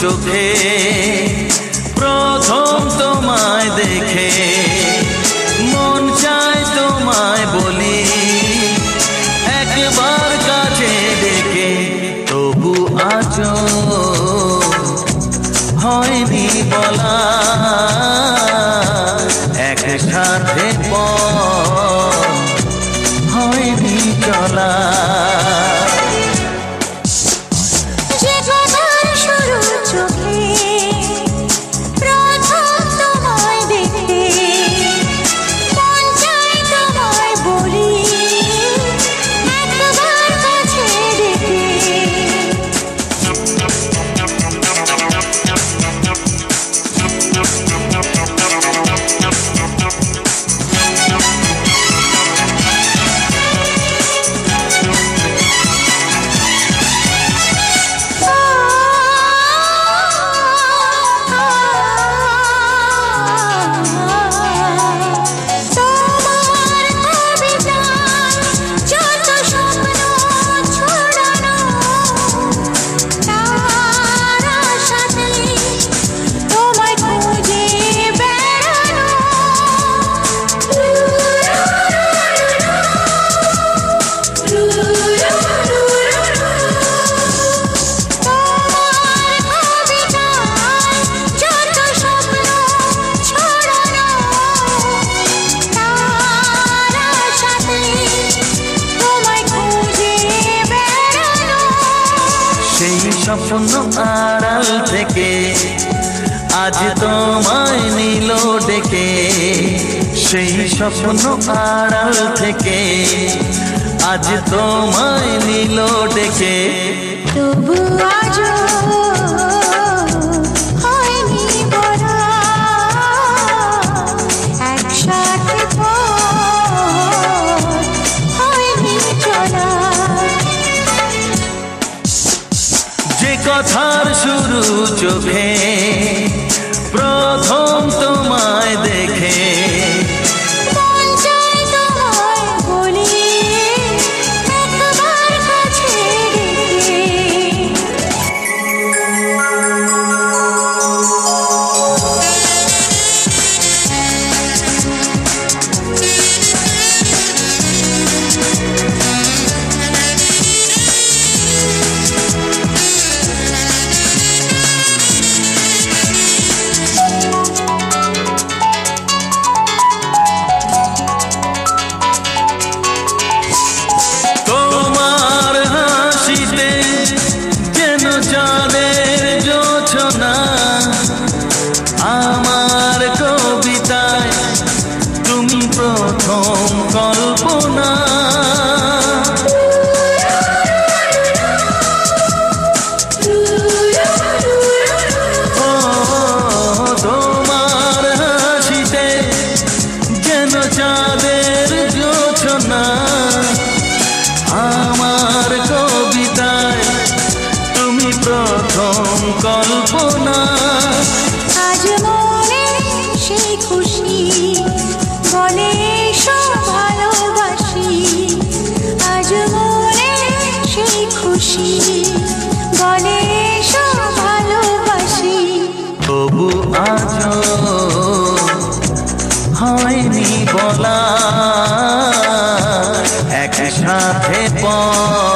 চোখে স্বপ্ন আড়াল থেকে আজ তোমায় নিল ডেকে। সেই স্বপ্ন আড়াল থেকে আজ তোমায় নিল ডেকে। তবু আজ কথার শুরু চোখে। প্রথম তোমায় গণেশ ভালোবাসি। তবু আজ হয়নি বলা। একসাথে পথ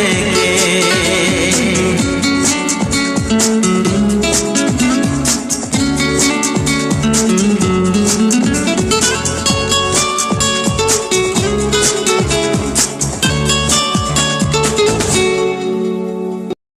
take